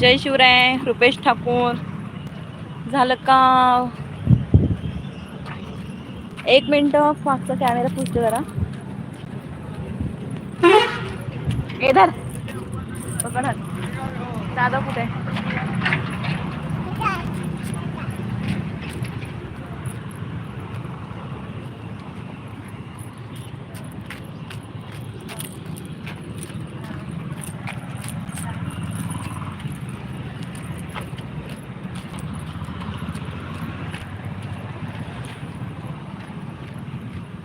जय शिवराय रुपेश ठाकूर. झालं का एक मिनिट मागचा कॅमेरा पुसतो जरा ए धर. दादा कुठे जायचं जाय. मज्जा येते चालायला. हा खाली मज्जा तिथं दगड आहे सगळी सुन ना.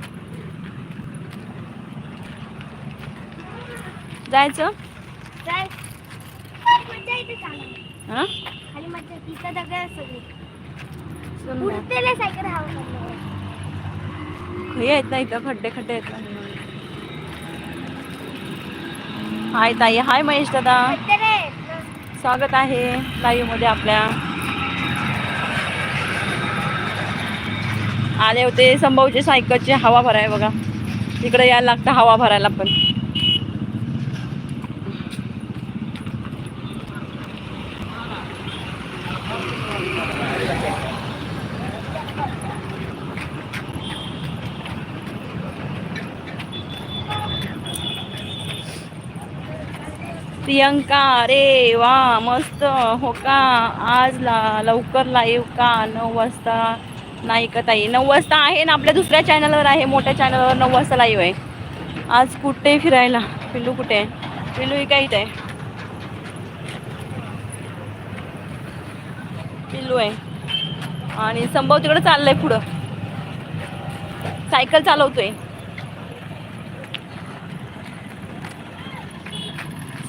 उडतेले सायकल हवा चालल्यावर. हे? आहेत ना इथं खड्डे खड्डे ना. हाय ताई हाय महेश दादा. स्वागत आहे लाईव्हमध्ये आपल्या. आले होते संभाऊची सायकलची हवा भराय बघा. तिकडे यायला लागतं हवा भरायला पण. प्रियंका अरे वा मस्त. हो का? आज ला लवकर लाईव्ह का? नऊ वाजता? नाही का ताई? नऊ वाजता आहे ना आपल्या दुसऱ्या चॅनलवर आहे मोठ्या चॅनलवर नऊ वाजता लाईव्ह आहे. आज कुठे फिरायला? पिल्लू कुठे? आहे पिल्लू ही काही आहे पिल्लू आहे. आणि संभव तिकडे चाललंय पुढं. सायकल चालवतोय.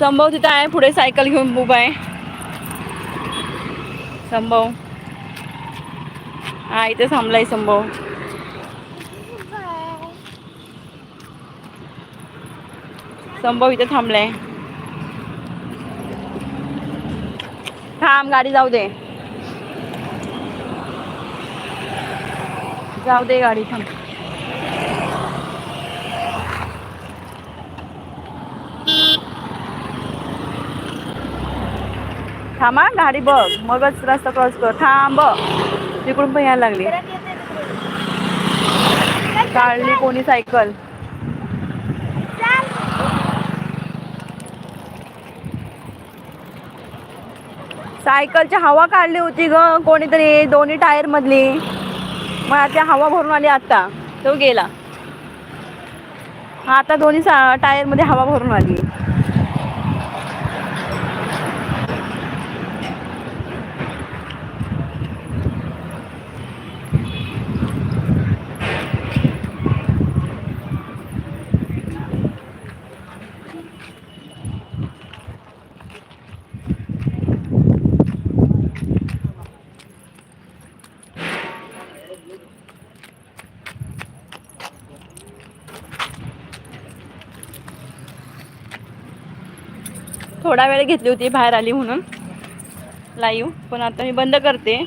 संभव तिथं आहे पुढे सायकल घेऊन उभा आहे. संभव. हा इथे थांबलाय संभव. संभव इथे थांबलाय. थांब गाडी जाऊ दे. जाऊ दे गाडी थांब. थांबा गाडी बघ. मगच रस्ता क्रॉस कर. थांब. तिकडून पण यायला लागली. काढली कोणी सायकल सायकलची हवा काढली होती ग. कोणीतरी दोन्ही टायर मधली. मग आता हवा भरून आली आता. तो गेला. आता दोन्ही टायरमध्ये हवा भरून आली. थोडा वेळ घेतली होती बाहेर आली म्हणून. लाईव्ह. पण आता मी बंद करते.